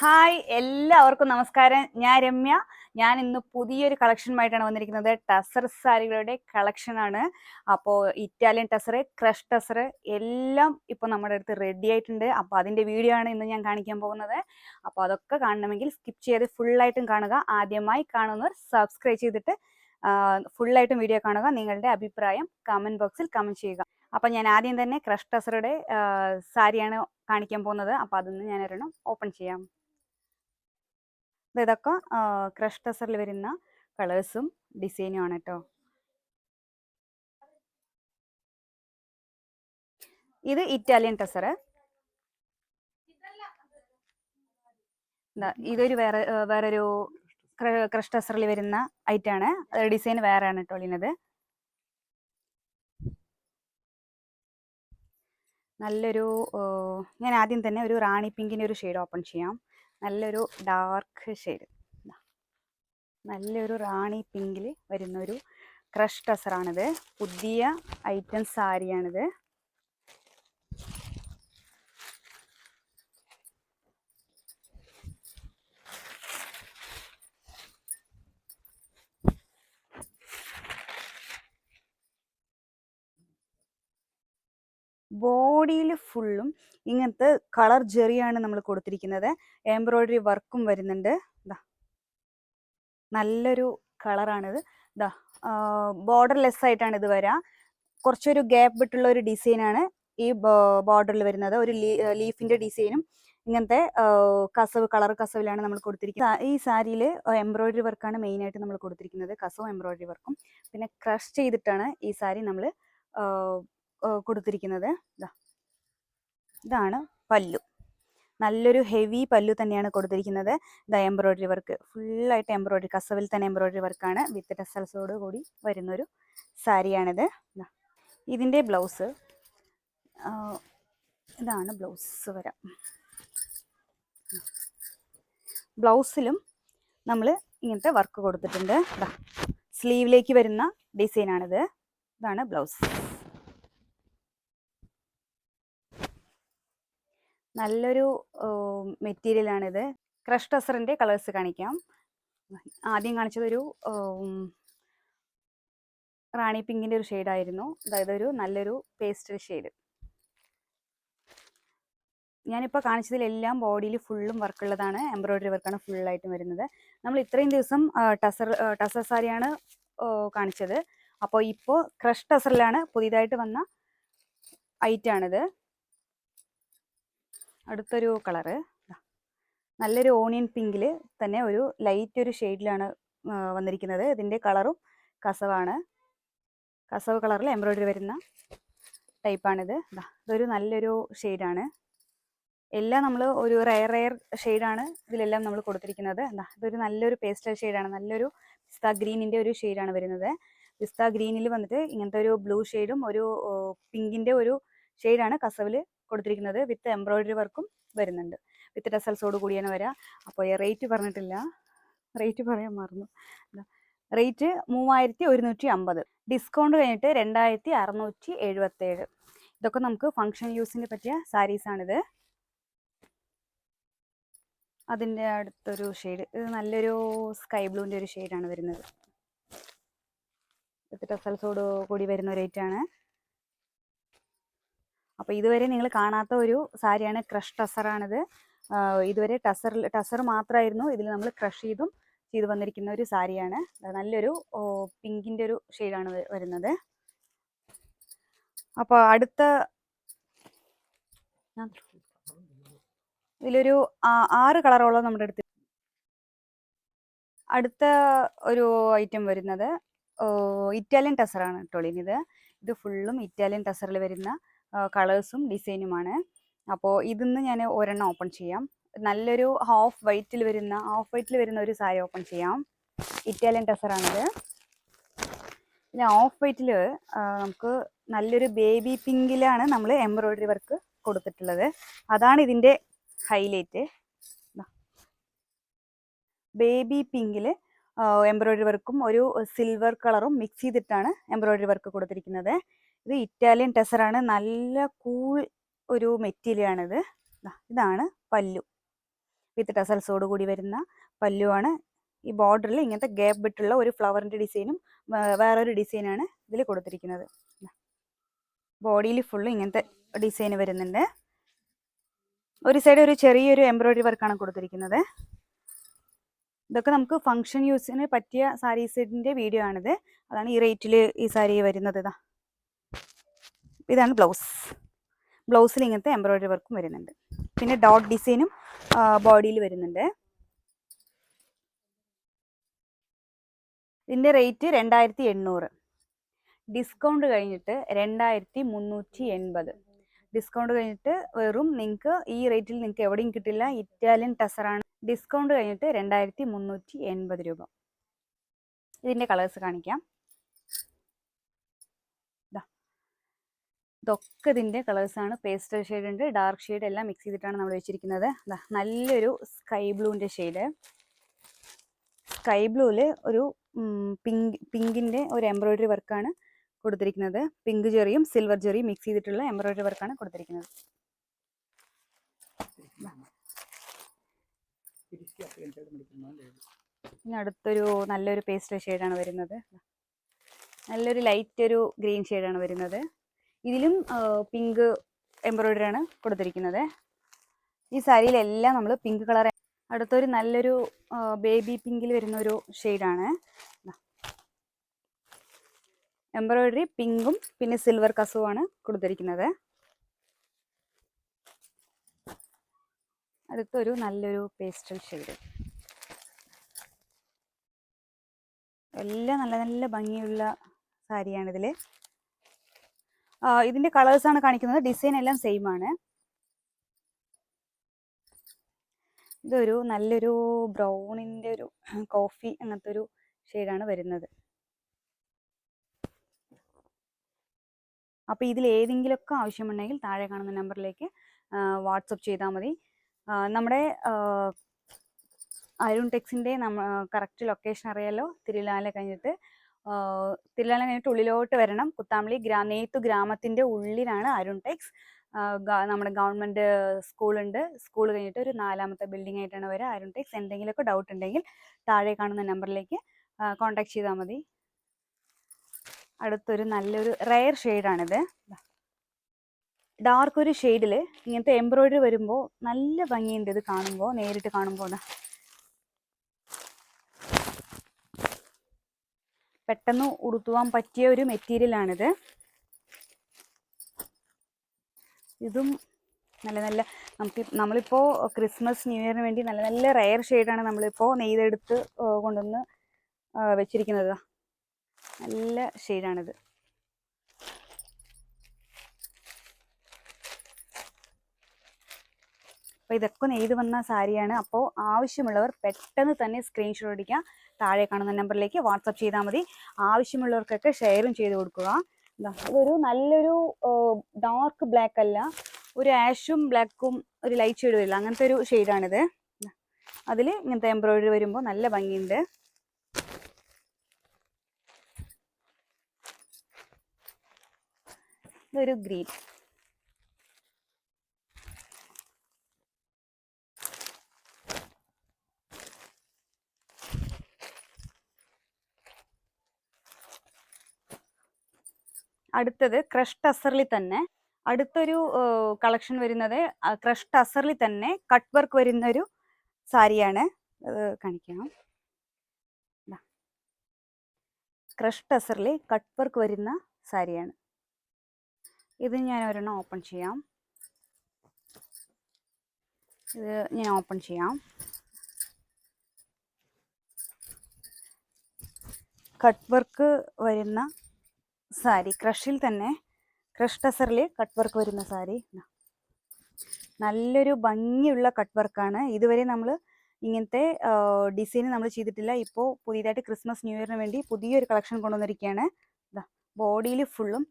Hi എല്ലാവർക്കും നമസ്കാരം. ഞാൻ രമ്യ. ഞാൻ ഇന്ന് പുതിയൊരു കളക്ഷനുമായിട്ടാണ് വന്നിരിക്കുന്നത്. ടസർ സാരികളുടെ കളക്ഷനാണ്. അപ്പോൾ ഇറ്റാലിയൻ ടസർ ക്രഷ് ടസർ എല്ലാം ഇപ്പോൾ നമ്മുടെ അടുത്ത് റെഡി ആയിട്ടുണ്ട്. അപ്പോൾ അതിന്റെ വീഡിയോ ആണ് ഇന്ന് ഞാൻ കാണിക്കാൻ പോകുന്നത്. അപ്പോൾ അതൊക്കെ കാണണമെങ്കിൽ സ്കിപ്പ് ചെയ്ത് ഫുള്ളായിട്ടും കാണുക. ആദ്യമായി കാണുന്നവർ സബ്സ്ക്രൈബ് ചെയ്തിട്ട് ഫുള്ളായിട്ടും വീഡിയോ കാണുക. നിങ്ങളുടെ അഭിപ്രായം കമന്റ് ബോക്സിൽ കമന്റ് ചെയ്യുക. അപ്പം ഞാൻ ആദ്യം തന്നെ ക്രഷ് ടസറുടെ സാരിയാണ് കാണിക്കാൻ പോകുന്നത്. അപ്പോൾ അതൊന്ന് ഞാൻ ഒരെണ്ണം ഓപ്പൺ ചെയ്യാം. ഇതൊക്കെ ക്രഷ് ടസറിൽ വരുന്ന കളേഴ്സും ഡിസൈനും ആണ് കേട്ടോ ഇത് ഇറ്റാലിയൻ ടസർ ഇതൊരു വേറെ വേറൊരു ക്രഷ് ടസറിൽ വരുന്ന ഐറ്റാണ് ഡിസൈൻ വേറെ ആണ് കേട്ടോ ഇതിനത് നല്ലൊരു ഞാൻ ആദ്യം തന്നെ ഒരു റാണി പിങ്കിന്റെ ഒരു ഷെയ്ഡ് ഓപ്പൺ ചെയ്യാം. നല്ലൊരു ഡാർക്ക് ഷെയ്ഡ് നല്ലൊരു റാണി പിങ്കിൽ വരുന്ന ഒരു ക്രഷ് ടസറാണിത് പുതിയ ഐറ്റം സാരിയാണിത്. ബോഡിയിൽ ഫുള്ളും ഇങ്ങനത്തെ കളർ ജെറിയാണ് നമ്മൾ കൊടുത്തിരിക്കുന്നത്. എംബ്രോയിഡറി വർക്കും വരുന്നുണ്ട്. ഇതാ നല്ലൊരു കളറാണിത്. ഇതാ ബോർഡർലെസ് ആയിട്ടാണ് ഇത് വരാ. കുറച്ചൊരു ഗ്യാപ്പ് വിട്ടുള്ള ഒരു ഡിസൈനാണ് ഈ ബോർഡറിൽ വരുന്നത്. ഒരു ലീഫിന്റെ ഡിസൈനും ഇങ്ങനത്തെ കസവ് കളർ കസവിലാണ് നമ്മൾ കൊടുത്തിരിക്കുന്നത്. ഈ സാരിയിൽ എംബ്രോയിഡറി വർക്കാണ് മെയിൻ ആയിട്ട് നമ്മൾ കൊടുത്തിരിക്കുന്നത്. കസവും എംബ്രോയിഡറി വർക്കും. പിന്നെ ക്രഷ് ചെയ്തിട്ടാണ് ഈ സാരി നമ്മൾ കൊടുത്തിരിക്കുന്നത്. ഇതാണ് പല്ലു. നല്ലൊരു ഹെവി പല്ലു തന്നെയാണ് കൊടുത്തിരിക്കുന്നത്. ദ എംബ്രോയിഡറി വർക്ക് ഫുള്ളായിട്ട് എംബ്രോയിഡറി കസവിൽ തന്നെ എംബ്രോയിഡറി വർക്കാണ് വിത്ത് ടെസൽസോട് കൂടി വരുന്നൊരു സാരിയാണിത്. ഇതിന്റെ ബ്ലൗസ്. ഇതാണ് ബ്ലൗസ് വരാം. ബ്ലൗസിലും നമ്മൾ ഇങ്ങനത്തെ വർക്ക് കൊടുത്തിട്ടുണ്ട്. സ്ലീവിലേക്ക് വരുന്ന ഡിസൈനാണിത് ഇതാണ് ബ്ലൗസ്. നല്ലൊരു മെറ്റീരിയലാണിത്. ക്രഷ് ടസറിന്റെ കളേഴ്സ് കാണിക്കാം. ആദ്യം കാണിച്ചതൊരു റാണി പിങ്കിന്റെ ഒരു ഷെയ്ഡായിരുന്നു. അതായത് ഒരു നല്ലൊരു പേസ്റ്റൽ ഷെയ്ഡ്. ഞാനിപ്പോൾ കാണിച്ചതിലെല്ലാം ബോഡിയിൽ ഫുള്ളും വർക്കുള്ളതാണ്. എംബ്രോയിഡറി വർക്കാണ് ഫുള്ളായിട്ടും വരുന്നത്. നമ്മൾ ഇത്രയും ദിവസം ടസർ ടസർ സാരിയാണ് കാണിച്ചത്. അപ്പോൾ ഇപ്പോൾ ക്രഷ് ടസറിലാണ് പുതിയതായിട്ട് വന്ന ഐറ്റാണിത്. അടുത്തൊരു കളറ്. നല്ലൊരു ഓണിയൻ പിങ്കിൽ തന്നെ ഒരു ലൈറ്റ് ഒരു ഷെയ്ഡിലാണ് വന്നിരിക്കുന്നത്. ഇതിന്റെ കളറും കസവാണ്. കസവ് കളറിൽ എംബ്രോയിഡറി വരുന്ന ടൈപ്പാണിത്. ഇതൊരു നല്ലൊരു ഷെയ്ഡാണ്. എല്ലാം നമ്മൾ ഒരു റയർ റയർ ഷെയ്ഡാണ് ഇതിലെല്ലാം നമ്മൾ കൊടുത്തിരിക്കുന്നത്. എന്താ ഇതൊരു നല്ലൊരു പേസ്റ്റൽ ഷെയ്ഡാണ്. നല്ലൊരു പിസ്ത ഗ്രീനിന്റെ ഒരു ഷെയ്ഡാണ് വരുന്നത്. പിസ്ത ഗ്രീനിൽ വന്നിട്ട് ഇങ്ങനത്തെ ഒരു ബ്ലൂ ഷെയ്ഡും ഒരു പിങ്കിന്റെ ഒരു ഷെയ്ഡാണ് കസവിൽ കൊടുത്തിരിക്കുന്നത് വിത്ത് എംബ്രോയിഡറി വർക്കും വരുന്നുണ്ട്. വിത്ത് ടെസൽസോട് കൂടിയാണ് വരിക അപ്പോൾ റേറ്റ് പറഞ്ഞിട്ടില്ല. റേറ്റ് പറയാൻ മറന്നു. റേറ്റ് മൂവായിരത്തി ഒരുന്നൂറ്റി അമ്പത്. ഡിസ്കൗണ്ട് കഴിഞ്ഞിട്ട് രണ്ടായിരത്തി അറുന്നൂറ്റി എഴുപത്തേഴ്. ഇതൊക്കെ നമുക്ക് ഫംഗ്ഷൻ യൂസിന് പറ്റിയ സാരീസാണിത് അതിന്റെ അടുത്തൊരു ഷെയ്ഡ്. ഇത് നല്ലൊരു സ്കൈ ബ്ലൂവിന്റെ ഒരു ഷെയ്ഡാണ് വരുന്നത്. ടെസൽസോട് കൂടി വരുന്ന റേറ്റാണ്. അപ്പോൾ ഇതുവരെ നിങ്ങൾ കാണാത്ത ഒരു സാരിയാണ് ക്രഷ് ടസറാണിത്. ഇതുവരെ ടസറിൽ ടസർ മാത്രമായിരുന്നു ഇതിൽ നമ്മൾ ക്രഷ് ചെയ്തും ചെയ്തു വന്നിരിക്കുന്ന ഒരു സാരിയാണ്. നല്ലൊരു പിങ്കിന്റെ ഒരു ഷെയ്ഡാണ് വരുന്നത്. അപ്പോൾ അടുത്ത ഇതിലൊരു ആറ് കളറോളം നമ്മുടെ അടുത്ത് അടുത്ത ഒരു ഐറ്റം വരുന്നത് ഇറ്റാലിയൻ ടസറാണ് ഇത് ഇത് ഫുള്ളും ഇറ്റാലിയൻ ടസറിൽ വരുന്ന കളേഴ്സും ഡിസൈനുമാണ് അപ്പോൾ ഇതിന്ന് ഞാൻ ഒരെണ്ണം ഓപ്പൺ ചെയ്യാം. നല്ലൊരു ഹാഫ് വൈറ്റിൽ വരുന്ന ഹാഫ് വൈറ്റിൽ വരുന്ന ഒരു സാരി ഓപ്പൺ ചെയ്യാം. ഇറ്റാലിയൻ ടസറാണിത് പിന്നെ ഓഫ് വൈറ്റിൽ നമുക്ക് നല്ലൊരു ബേബി പിങ്കിലാണ് നമ്മൾ എംബ്രോയിഡറി വർക്ക് കൊടുത്തിട്ടുള്ളത്. അതാണ് ഇതിന്റെ ഹൈലൈറ്റ് ബേബി പിങ്കിൽ എംബ്രോയിഡറി വർക്കും ഒരു സിൽവർ കളറും മിക്സ് ചെയ്തിട്ടാണ് എംബ്രോയിഡറി വർക്ക് കൊടുത്തിരിക്കുന്നത്. ഇത് ഇറ്റാലിയൻ ടെസറാണ് നല്ല കൂൾ ഒരു മെറ്റീരിയലാണിത് ഇതാണ് പല്ലു. വിത്ത് ടെസൽസോട് കൂടി വരുന്ന പല്ലുവാണ് ഈ ബോർഡറിൽ ഇങ്ങനത്തെ ഗ്യാപ്പ് വിട്ടുള്ള ഒരു ഫ്ലവറിന്റെ ഡിസൈനും വേറൊരു ഡിസൈനാണ് ഇതിൽ കൊടുത്തിരിക്കുന്നത്. ബോഡിയിൽ ഫുള്ള് ഇങ്ങനത്തെ ഡിസൈൻ വരുന്നുണ്ട്. ഒരു സൈഡ് ഒരു ചെറിയൊരു എംബ്രോയിഡറി വർക്കാണ് കൊടുത്തിരിക്കുന്നത്. ഇതൊക്കെ നമുക്ക് ഫങ്ഷൻ യൂസിന് പറ്റിയ സാരീസിന്റെ വീഡിയോ ആണിത്. അതാണ് ഈ റേറ്റിൽ ഈ സാരി വരുന്നത്. ഇതാ ഇതാണ് ബ്ലൗസ്. ബ്ലൗസിൽ ഇങ്ങനത്തെ എംബ്രോയ്ഡറി വർക്കും വരുന്നുണ്ട്. പിന്നെ ഡോട്ട് ഡിസൈനും ബോഡിയിൽ വരുന്നുണ്ട് ഇതിന്റെ റേറ്റ് രണ്ടായിരത്തി എണ്ണൂറ് ഡിസ്കൗണ്ട് കഴിഞ്ഞിട്ട് രണ്ടായിരത്തി മുന്നൂറ്റി എൺപത് ഡിസ്കൗണ്ട് കഴിഞ്ഞിട്ട് വെറും നിങ്ങൾക്ക് ഈ റേറ്റിൽ നിങ്ങൾക്ക് എവിടെയും കിട്ടില്ല. ഇറ്റാലിയൻ ടസറാണ് ഡിസ്കൗണ്ട് കഴിഞ്ഞിട്ട് രണ്ടായിരത്തി മുന്നൂറ്റി എൺപത് രൂപ. ഇതിന്റെ കളേഴ്സ് കാണിക്കാം. ഇതൊക്കെ ഇതിന്റെ കളേഴ്സാണ് പേസ്റ്റൽ ഷെയ്ഡ് ഉണ്ട് ഡാർക്ക് ഷെയ്ഡ് എല്ലാം മിക്സ് ചെയ്തിട്ടാണ് നമ്മൾ വെച്ചിരിക്കുന്നത്. നല്ലൊരു സ്കൈ ബ്ലൂവിന്റെ ഷെയ്ഡ് സ്കൈ ബ്ലൂവിൽ ഒരു പിങ്ക് പിങ്കിന്റെ ഒരു എംബ്രോയ്ഡറി വർക്കാണ് കൊടുത്തിരിക്കുന്നത്. പിങ്ക് ചെറിയും സിൽവർ ചെറിയും മിക്സ് ചെയ്തിട്ടുള്ള എംബ്രോയ്ഡറി വർക്കാണ് കൊടുത്തിരിക്കുന്നത്. ഇനി അടുത്തൊരു നല്ലൊരു പേസ്റ്റൽ ഷെയ്ഡാണ് വരുന്നത്. നല്ലൊരു ലൈറ്റ് ഒരു ഗ്രീൻ ഷെയ്ഡാണ് വരുന്നത്. ഇതിലും പിങ്ക് എംബ്രോയിഡറി ആണ് കൊടുത്തിരിക്കുന്നത്. ഈ സാരിയിലെല്ലാം നമ്മൾ പിങ്ക് കളർ അടുത്തൊരു നല്ലൊരു ബേബി പിങ്കിൽ വരുന്ന ഒരു ഷെയ്ഡാണ് എംബ്രോയിഡറി പിങ്കും പിന്നെ സിൽവർ കസുവാണ് കൊടുത്തിരിക്കുന്നത്. അടുത്തൊരു നല്ലൊരു പേസ്റ്റൽ ഷെയ്ഡ് എല്ലാം നല്ല നല്ല ഭംഗിയുള്ള സാരിയാണിതിൽ ഇതിന്റെ ആണ് കാണിക്കുന്നത്. ഡിസൈൻ എല്ലാം സെയിം ആണ്. ഇതൊരു നല്ലൊരു ബ്രൗണിന്റെ ഒരു കോഫി അങ്ങനത്തെ ഒരു ഷെയ്ഡാണ് വരുന്നത്. അപ്പോൾ ഇതിൽ ഏതെങ്കിലുമൊക്കെ ആവശ്യമുണ്ടെങ്കിൽ താഴെ കാണുന്ന നമ്പറിലേക്ക് വാട്സപ്പ് ചെയ്താൽ മതി. നമ്മുടെ അരുൺ ടെക്സിന്റെ നമ്മ കറക്റ്റ് ലൊക്കേഷൻ അറിയാലോ? തിരുലാല കഴിഞ്ഞിട്ട്. ആ, തിരുലാല കഴിഞ്ഞിട്ട് ഉള്ളിലോട്ട് വരണം. കുത്താമ്പളി ഗ്രാ നെയ്ത്തു ഗ്രാമത്തിന്റെ ഉള്ളിലാണ് അരുൺ ടെക്സ്. നമ്മുടെ ഗവൺമെന്റ് സ്കൂളുണ്ട്. സ്കൂൾ കഴിഞ്ഞിട്ട് ഒരു നാലാമത്തെ ബിൽഡിംഗ് ആയിട്ടാണ് വരിക. അരുൺ ടെക്സ് എന്തെങ്കിലുമൊക്കെ ഡൗട്ട് ഉണ്ടെങ്കിൽ താഴെ കാണുന്ന നമ്പറിലേക്ക് കോൺടാക്ട് ചെയ്താൽ മതി. അടുത്തൊരു നല്ലൊരു റയർ ഷെയ്ഡാണിത് ഡാർക്ക് ഒരു ഷെയ്ഡിൽ ഇങ്ങനത്തെ എംബ്രോയിഡറി വരുമ്പോൾ നല്ല ഭംഗിയുണ്ട് ഇത് കാണുമ്പോൾ നേരിട്ട് കാണുമ്പോൾ. പെട്ടെന്ന് ഉടുത്തുവാൻ പറ്റിയ ഒരു മെറ്റീരിയലാണിത് ഇതും നല്ല നല്ല നമുക്ക് നമ്മളിപ്പോൾ ക്രിസ്മസ് ന്യൂ ഇയറിന് വേണ്ടി നല്ല നല്ല റയർ ഷെയ്ഡാണ് നമ്മളിപ്പോൾ നെയ്തെടുത്ത് കൊണ്ടുവന്ന് വെച്ചിരിക്കുന്നത്. നല്ല ഷെയ്ഡാണിത് അപ്പോൾ ഇതൊക്കെ നെയ്ത് വന്ന സാരിയാണ്. അപ്പോൾ ആവശ്യമുള്ളവർ പെട്ടെന്ന് തന്നെ സ്ക്രീൻഷോട്ട് അടിക്കുക താഴെ കാണുന്ന നമ്പറിലേക്ക് വാട്സപ്പ് ചെയ്താൽ മതി. ആവശ്യമുള്ളവർക്കൊക്കെ ഷെയറും ചെയ്ത് കൊടുക്കുക. ഇതൊരു നല്ലൊരു ഡാർക്ക് ബ്ലാക്ക് അല്ല. ഒരു ആഷും ബ്ലാക്കും ഒരു ലൈറ്റ് ഷെയ്ഡ് വരില്ല അങ്ങനത്തെ ഒരു ഷെയ്ഡാണിത് അതിൽ ഇങ്ങനത്തെ എംബ്രോയിഡറി വരുമ്പോൾ നല്ല ഭംഗിയുണ്ട്. ഇതൊരു ഗ്രീൻ അടുത്തത് ക്രഷ് ടസറിൽ തന്നെ. അടുത്തൊരു കളക്ഷൻ വരുന്നത് ക്രഷ് ടസറിൽ തന്നെ കട്ട് വർക്ക് വരുന്ന ഒരു സാരിയാണ് കാണിക്കാം. ക്രഷ് ടസറിൽ കട്ട് വർക്ക് വരുന്ന സാരിയാണ്. ഇത് ഞാൻ ഒരെണ്ണം ഓപ്പൺ ചെയ്യാം. ഇത് ഞാൻ ഓപ്പൺ ചെയ്യാം. കട്ട് വർക്ക് വരുന്ന സാരി ക്രഷിൽ തന്നെ ക്രഷ് ടസറിൽ കട്ട് വർക്ക് വരുന്ന സാരി. നല്ലൊരു ഭംഗിയുള്ള കട്ട് വർക്കാണ്. ഇതുവരെ നമ്മൾ ഇങ്ങനത്തെ ഡിസൈൻ നമ്മൾ ചെയ്തിട്ടില്ല. ഇപ്പോൾ പുതിയതായിട്ട് ക്രിസ്മസ് ന്യൂ ഇയറിന് വേണ്ടി പുതിയൊരു കളക്ഷൻ കൊണ്ടുവന്നിരിക്കുകയാണ് ബോഡിയിൽ ഫുള്ളും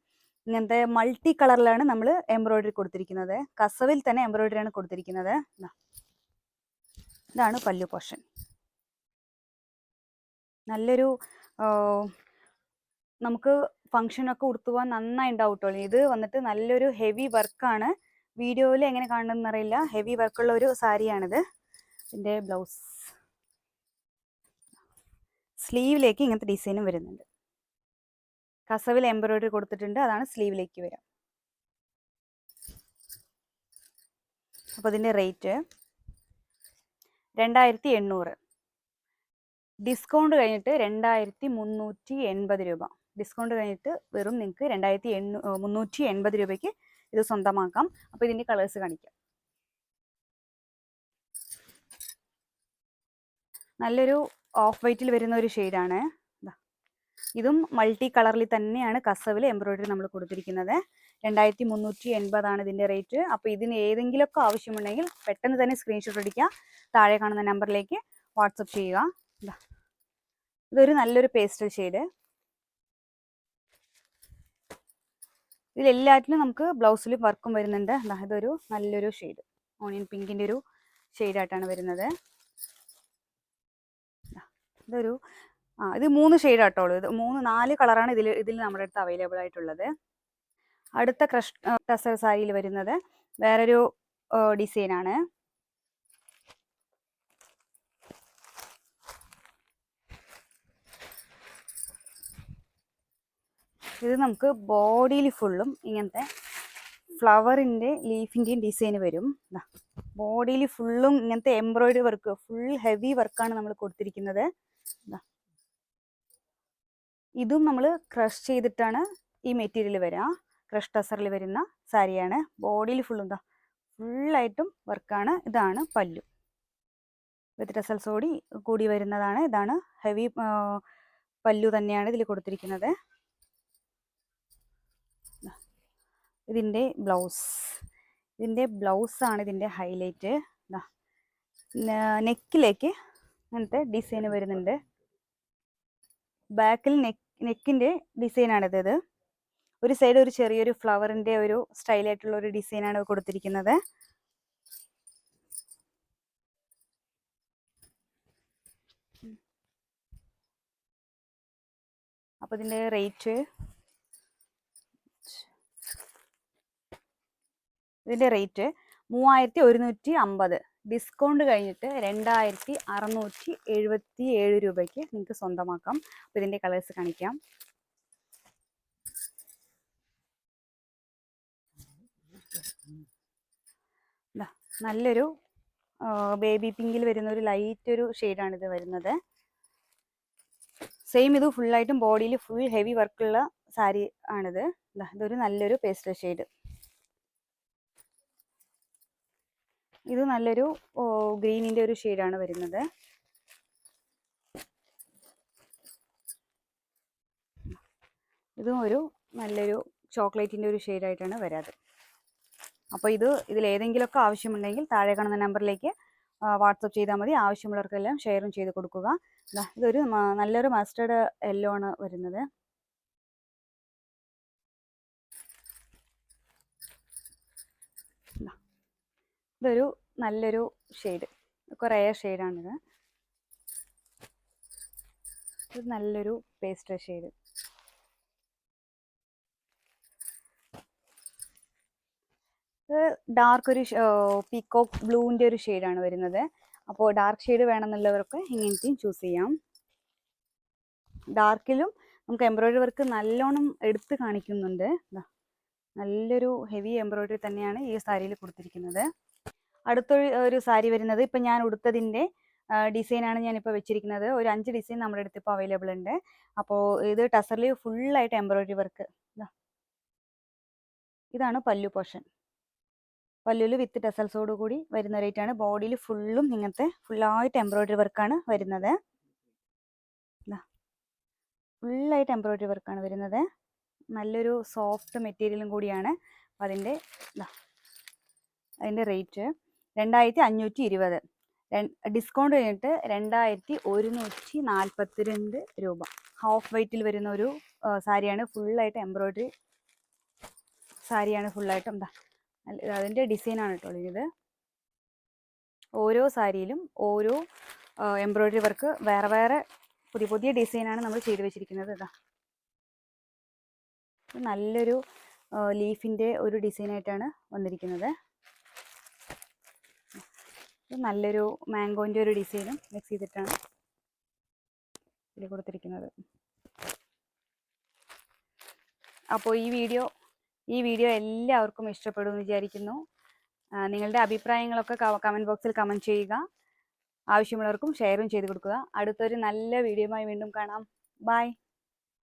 ഇങ്ങനത്തെ മൾട്ടി കളറിലാണ് നമ്മൾ എംബ്രോയിഡറി കൊടുത്തിരിക്കുന്നത്. കസവിൽ തന്നെ എംബ്രോയിഡറി ആണ് കൊടുത്തിരിക്കുന്നത്. ഇതാണ് പല്ലു പോഷൻ നല്ലൊരു നമുക്ക് ഫംഗ്ഷനൊക്കെ ഉടുത്തുപോകാൻ നന്നായി ഉണ്ടാവും കേട്ടോ ഇത് വന്നിട്ട് നല്ലൊരു ഹെവി വർക്കാണ് വീഡിയോയിൽ എങ്ങനെ കാണണമെന്ന് അറിയില്ല. ഹെവി വർക്കുള്ള ഒരു സാരിയാണിത്. ഇതിന്റെ ബ്ലൗസ് സ്ലീവിലേക്ക് ഇങ്ങനത്തെ ഡിസൈനും വരുന്നുണ്ട്. കസവിൽ എംബ്രോയിഡറി കൊടുത്തിട്ടുണ്ട്. അതാണ് സ്ലീവിലേക്ക് വരാം. അപ്പോൾ ഇതിന്റെ റേറ്റ് രണ്ടായിരത്തി എണ്ണൂറ്. ഡിസ്കൗണ്ട് കഴിഞ്ഞിട്ട് രണ്ടായിരത്തി മുന്നൂറ്റി എൺപത് രൂപ. ഡിസ്കൗണ്ട് കഴിഞ്ഞിട്ട് വെറും നിങ്ങൾക്ക് രണ്ടായിരത്തി എണ്ണൂ മുന്നൂറ്റി എൺപത് രൂപയ്ക്ക് ഇത് സ്വന്തമാക്കാം. അപ്പോൾ ഇതിന്റെ കളേഴ്സ് കാണിക്കാം. നല്ലൊരു ഓഫ് വൈറ്റിൽ വരുന്ന ഒരു ഷെയ്ഡാണ് ഇതും മൾട്ടി കളറിൽ തന്നെയാണ് കസവിൽ എംബ്രോയിഡറി നമ്മൾ കൊടുത്തിരിക്കുന്നത്. രണ്ടായിരത്തി മുന്നൂറ്റി എൺപതാണ് ഇതിന്റെ റേറ്റ് അപ്പോൾ ഇതിന് ഏതെങ്കിലുമൊക്കെ ആവശ്യമുണ്ടെങ്കിൽ പെട്ടെന്ന് തന്നെ സ്ക്രീൻഷോട്ട് അടിക്കുക. താഴെ കാണുന്ന നമ്പറിലേക്ക് വാട്സപ്പ് ചെയ്യുക. ഇതൊരു നല്ലൊരു പേസ്റ്റൽ ഷെയ്ഡ് ഇതിലെല്ലാറ്റിലും നമുക്ക് ബ്ലൗസിലും വർക്കും വരുന്നുണ്ട്. ഇതൊരു നല്ലൊരു ഷെയ്ഡ്. ഓണിയൻ പിങ്കിന്റെ ഒരു ഷെയ്ഡായിട്ടാണ് വരുന്നത്. ഇതൊരു ആ ഇത് മൂന്ന് ഷെയ്ഡ് ആട്ടോളൂ ഇത് മൂന്ന് നാല് കളറാണ് ഇതിൽ ഇതിൽ നമ്മുടെ അടുത്ത് അവൈലബിൾ ആയിട്ടുള്ളത്. അടുത്ത ക്രഷ് ടസർ സാരിയിൽ വരുന്നത് വേറൊരു ഡിസൈനാണ്. ഇത് നമുക്ക് ബോഡിയിൽ ഫുള്ളും ഇങ്ങനത്തെ ഫ്ലവറിന്റെ ലീഫിന്റെയും ഡിസൈൻ വരും. ബോഡിയിൽ ഫുള്ളും ഇങ്ങനത്തെ എംബ്രോയിഡറി വർക്ക് ഫുൾ ഹെവി വർക്കാണ് നമ്മൾ കൊടുത്തിരിക്കുന്നത്. ഇതും നമ്മൾ ക്രഷ് ചെയ്തിട്ടാണ് ഈ മെറ്റീരിയൽ വരിക ക്രഷ് ടസറിൽ വരുന്ന സാരിയാണ്. ബോഡിയിൽ ഫുള്ളും എന്താ ഫുള്ളായിട്ടും വർക്കാണ് ഇതാണ് പല്ലു. വിത്ത് ടസൽസ് കൂടി കൂടി വരുന്നതാണ്. ഇതാണ് ഹെവി പല്ലു തന്നെയാണ് ഇതിൽ കൊടുത്തിരിക്കുന്നത് ദാ. ഇതിന്റെ ബ്ലൗസ്. ഇതിന്റെ ബ്ലൗസാണ് ഇതിന്റെ ഹൈലൈറ്റ്. നെക്കിലേക്ക് അങ്ങനത്തെ ഡിസൈൻ വരുന്നുണ്ട്. ബാക്കിൽ നെക്ക് നെക്കിന്റെ ഡിസൈനാണിത് ഇത്. ഒരു സൈഡ് ഒരു ചെറിയൊരു ഫ്ലവറിന്റെ ഒരു സ്റ്റൈലായിട്ടുള്ള ഒരു ഡിസൈനാണ് കൊടുത്തിരിക്കുന്നത്. അപ്പോൾ ഇതിന്റെ റേറ്റ് ഇതിന്റെ റേറ്റ് മൂവായിരത്തി ഒരുന്നൂറ്റി അമ്പത് ഡിസ്കൗണ്ട് കഴിഞ്ഞിട്ട് രണ്ടായിരത്തി അറുന്നൂറ്റി എഴുപത്തി ഏഴ് രൂപയ്ക്ക് നിങ്ങൾക്ക് സ്വന്തമാക്കാം. അപ്പോൾ ഇതിന്റെ കളേഴ്സ് കാണിക്കാം. നല്ലൊരു ബേബി പിങ്കിൽ വരുന്ന ഒരു ലൈറ്റ് ഒരു ഷെയ്ഡാണ് ഇത് വരുന്നത്. സെയിം ഇത് ഫുള്ളായിട്ടും ബോഡിയിൽ ഫുൾ ഹെവി വർക്കുള്ള സാരി ആണിത്. ഇതൊരു നല്ലൊരു പേസ്റ്റൽ ഷെയ്ഡ് ഇത് നല്ലൊരു ഗ്രീനിന്റെ ഒരു ഷെയ്ഡാണ് വരുന്നത്. ഇതും ഒരു നല്ലൊരു ചോക്ലേറ്റിന്റെ ഒരു ഷെയ്ഡായിട്ടാണ് വരാത് അപ്പോൾ ഇത് ഇതിൽ ഏതെങ്കിലുമൊക്കെ ആവശ്യമുണ്ടെങ്കിൽ താഴെ കാണുന്ന നമ്പറിലേക്ക് വാട്സപ്പ് ചെയ്താൽ മതി. ആവശ്യമുള്ളവർക്കെല്ലാം ഷെയറും ചെയ്ത് കൊടുക്കുക. ഇതൊരു നല്ലൊരു മസ്റ്റേഡ് യെല്ലോ ആണ് വരുന്നത്. ഇതൊരു നല്ലൊരു ഷെയ്ഡ് കുറേ ഷെയ്ഡാണിത് ഇത് നല്ലൊരു പേസ്റ്റൽ ഷെയ്ഡ് ഇത് ഡാർക്ക് ഒരു പീക്കോക്ക് ബ്ലൂവിന്റെ ഒരു ഷെയ്ഡാണ് വരുന്നത്. അപ്പോൾ ഡാർക്ക് ഷെയ്ഡ് വേണമെന്നുള്ളവർക്ക് ഇങ്ങനത്തെയും ചൂസ് ചെയ്യാം. ഡാർക്കിലും നമുക്ക് എംബ്രോയിഡറി വർക്ക് നല്ലോണം എടുത്ത് കാണിക്കുന്നുണ്ട്. നല്ലൊരു ഹെവി എംബ്രോയിഡറി തന്നെയാണ് ഈ സാരിയിൽ കൊടുത്തിരിക്കുന്നത്. അടുത്തൊരു ഒരു സാരി വരുന്നത്. ഇപ്പം ഞാൻ ഉടുത്തതിന്റെ ഡിസൈനാണ് ഞാനിപ്പോൾ വെച്ചിരിക്കുന്നത്. ഒരു അഞ്ച് ഡിസൈൻ നമ്മുടെ അടുത്ത് ഇപ്പോൾ അവൈലബിൾ ഉണ്ട്. അപ്പോൾ ഇത് ടസറിൽ ഫുള്ളായിട്ട് എംബ്രോയിഡറി വർക്ക്. ഇതാണ് പല്ലു പോർഷൻ. പല്ലുവിൽ വിത്ത് ടെസൽസോട് കൂടി വരുന്ന റേറ്റാണ് ബോഡിയിൽ ഫുള്ളും ഇങ്ങനത്തെ ഫുള്ളായിട്ട് എംബ്രോയിഡറി വർക്കാണ് വരുന്നത്. ഫുള്ളായിട്ട് എംബ്രോയിഡറി വർക്കാണ് വരുന്നത്. നല്ലൊരു സോഫ്റ്റ് മെറ്റീരിയലും കൂടിയാണ്. അതിന്റെ അതിന്റെ റേറ്റ്. രണ്ടായിരത്തി അഞ്ഞൂറ്റി ഇരുപത് ഡിസ്കൗണ്ട് കഴിഞ്ഞിട്ട് രണ്ടായിരത്തി ഒരുന്നൂറ്റി നാൽപ്പത്തി രണ്ട് രൂപ ഹാഫ് വൈറ്റിൽ വരുന്ന ഒരു സാരിയാണ്. ഫുള്ളായിട്ട് എംബ്രോയ്ഡറി സാരിയാണ് ഫുള്ളായിട്ട് എന്താ അതിന്റെ ഡിസൈനാണ് കേട്ടോ ഇത്. ഓരോ സാരിയിലും ഓരോ എംബ്രോയ്ഡറി വർക്ക് വേറെ വേറെ പുതിയ പുതിയ ഡിസൈനാണ് നമ്മൾ ചെയ്തു വെച്ചിരിക്കുന്നത്. ഇതാ നല്ലൊരു ലീഫിന്റെ ഒരു ഡിസൈനായിട്ടാണ് വന്നിരിക്കുന്നത്. നല്ലൊരു മാംഗോന്റെ ഒരു ഡിസൈനും മിക്സ് ചെയ്തിട്ടാണ് ഇതിൽ കൊടുത്തിരിക്കുന്നത്. അപ്പോൾ ഈ വീഡിയോ ഈ വീഡിയോ എല്ലാവർക്കും ഇഷ്ടപ്പെടുമെന്ന് വിചാരിക്കുന്നു. നിങ്ങളുടെ അഭിപ്രായങ്ങളൊക്കെ കമന്റ് ബോക്സിൽ കമന്റ് ചെയ്യുക. ആവശ്യമുള്ളവർക്കും ഷെയറും ചെയ്ത് കൊടുക്കുക. അടുത്തൊരു നല്ല വീഡിയോയുമായി വീണ്ടും കാണാം. ബൈ